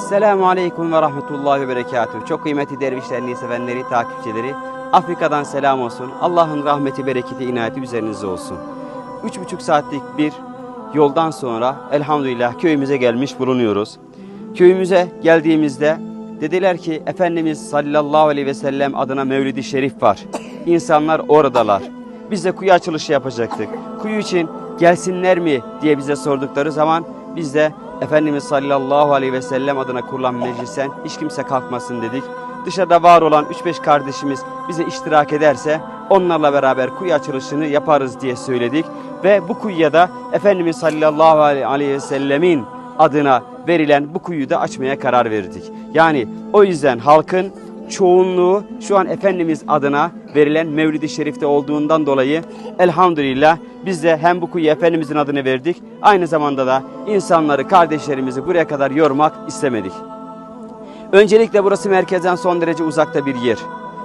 Esselamu Aleyküm ve Rahmetullahi ve Berekatuhu. Çok kıymetli dervişlerini, sevenleri, takipçileri. Afrika'dan selam olsun. Allah'ın rahmeti, bereketi, inayeti üzerinize olsun. Üç buçuk saatlik bir yoldan sonra elhamdülillah köyümüze gelmiş bulunuyoruz. Köyümüze geldiğimizde dediler ki Efendimiz sallallahu aleyhi ve sellem adına Mevlid-i Şerif var. İnsanlar oradalar. Biz de kuyu açılışı yapacaktık. Kuyu için gelsinler mi diye bize sordukları zaman biz de Efendimiz sallallahu aleyhi ve sellem adına kurulan meclisten hiç kimse kalkmasın dedik. Dışarıda var olan 3-5 kardeşimiz bize iştirak ederse onlarla beraber kuyu açılışını yaparız diye söyledik. Ve bu kuyuya da Efendimiz sallallahu aleyhi ve sellemin adına verilen bu kuyu da açmaya karar verdik. Yani o yüzden halkın çoğunluğu şu an Efendimiz adına verilen Mevlid-i Şerif'te olduğundan dolayı elhamdülillah biz de hem bu kuyuya Efendimizin adını verdik aynı zamanda da insanları, kardeşlerimizi buraya kadar yormak istemedik. Öncelikle burası merkezden son derece uzakta bir yer.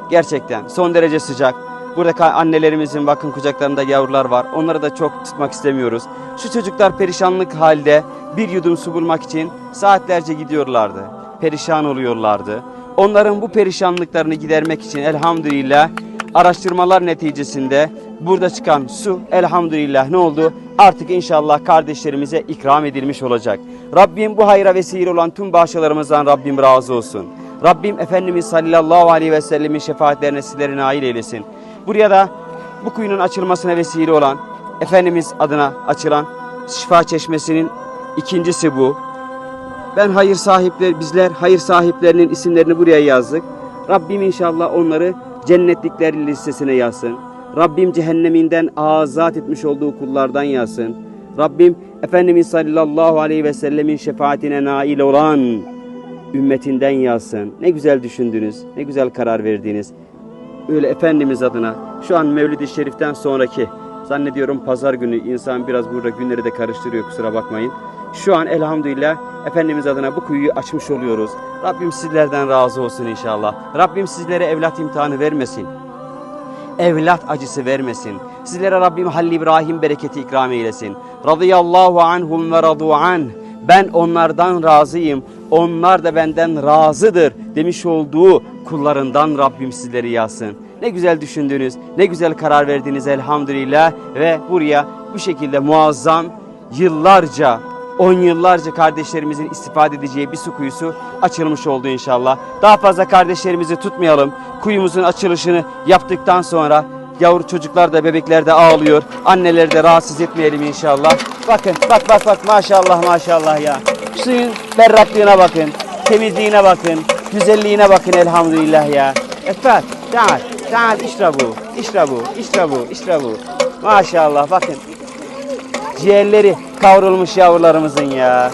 Gerçekten son derece sıcak. Burada annelerimizin bakın kucaklarında yavrular var. Onları da çok tutmak istemiyoruz. Şu çocuklar perişanlık halde bir yudum su bulmak için saatlerce gidiyorlardı. Perişan oluyorlardı. Onların bu perişanlıklarını gidermek için elhamdülillah araştırmalar neticesinde burada çıkan su elhamdülillah ne oldu? Artık inşallah kardeşlerimize ikram edilmiş olacak. Rabbim bu hayra vesile olan tüm bağışlarımızdan Rabbim razı olsun. Rabbim Efendimiz sallallahu aleyhi ve sellemin şefaatlerine sizlere nail eylesin. Buraya da bu kuyunun açılmasına vesile olan Efendimiz adına açılan şifa çeşmesinin ikincisi bu. Ben hayır sahipleri, bizler hayır sahiplerinin isimlerini buraya yazdık. Rabbim inşallah onları cennetlikler listesine yazsın. Rabbim cehenneminden azat etmiş olduğu kullardan yazsın. Rabbim Efendimiz sallallahu aleyhi ve sellemin şefaatine nail olan ümmetinden yazsın. Ne güzel düşündünüz, ne güzel karar verdiniz. Öyle Efendimiz adına şu an Mevlid-i Şerif'ten sonraki zannediyorum pazar günü insan biraz burada günleri de karıştırıyor kusura bakmayın. Şu an elhamdülillah Efendimiz adına bu kuyuyu açmış oluyoruz. Rabbim sizlerden razı olsun inşallah. Rabbim sizlere evlat imtihanı vermesin. Evlat acısı vermesin. Sizlere Rabbim Halil İbrahim bereketi ikram eylesin. Radıyallahu anhum ve radu anh. Ben onlardan razıyım. Onlar da benden razıdır demiş olduğu kullarından Rabbim sizleri yazsın. Ne güzel düşündünüz, ne güzel karar verdiniz elhamdülillah ve buraya bu şekilde muazzam yıllarca, on yıllarca kardeşlerimizin istifade edeceği bir su kuyusu açılmış oldu inşallah. Daha fazla kardeşlerimizi tutmayalım. Kuyumuzun açılışını yaptıktan sonra yavru çocuklar da bebekler de ağlıyor. Anneleri de rahatsız etmeyelim inşallah. Bakın bak bak bak maşallah maşallah ya. Suyun berraklığına bakın, temizliğine bakın, güzelliğine bakın elhamdülillah ya. Efat, taal, taal işrabu, işrabu, işrabu, işrabu. Maşallah bakın. Ciğerleri kavrulmuş yavrularımızın ya.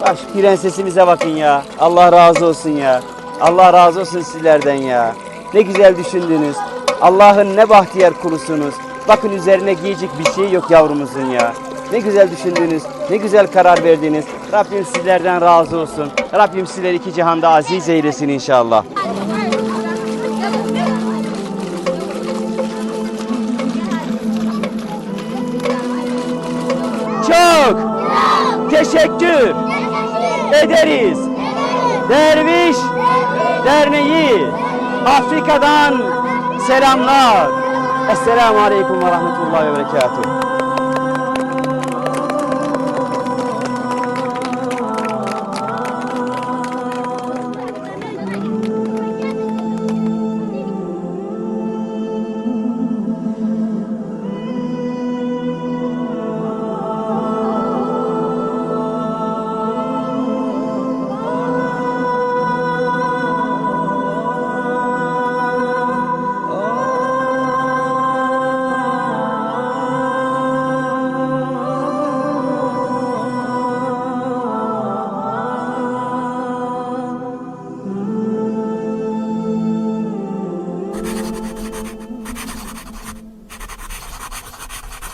Bak prensesimize bakın ya. Allah razı olsun ya. Allah razı olsun sizlerden ya. Ne güzel düşündünüz. Allah'ın ne bahtiyar kulusunuz. Bakın üzerine giyecek bir şey yok yavrumuzun ya. Ne güzel düşündünüz. Ne güzel karar verdiniz. Rabbim sizlerden razı olsun. Rabbim sizleri iki cihanda aziz eylesin inşallah. Teşekkür ederiz. Derviş Derneği Afrika'dan selamlar. Esselamu Aleyküm ve Rahmetullahi ve Berekatuhu.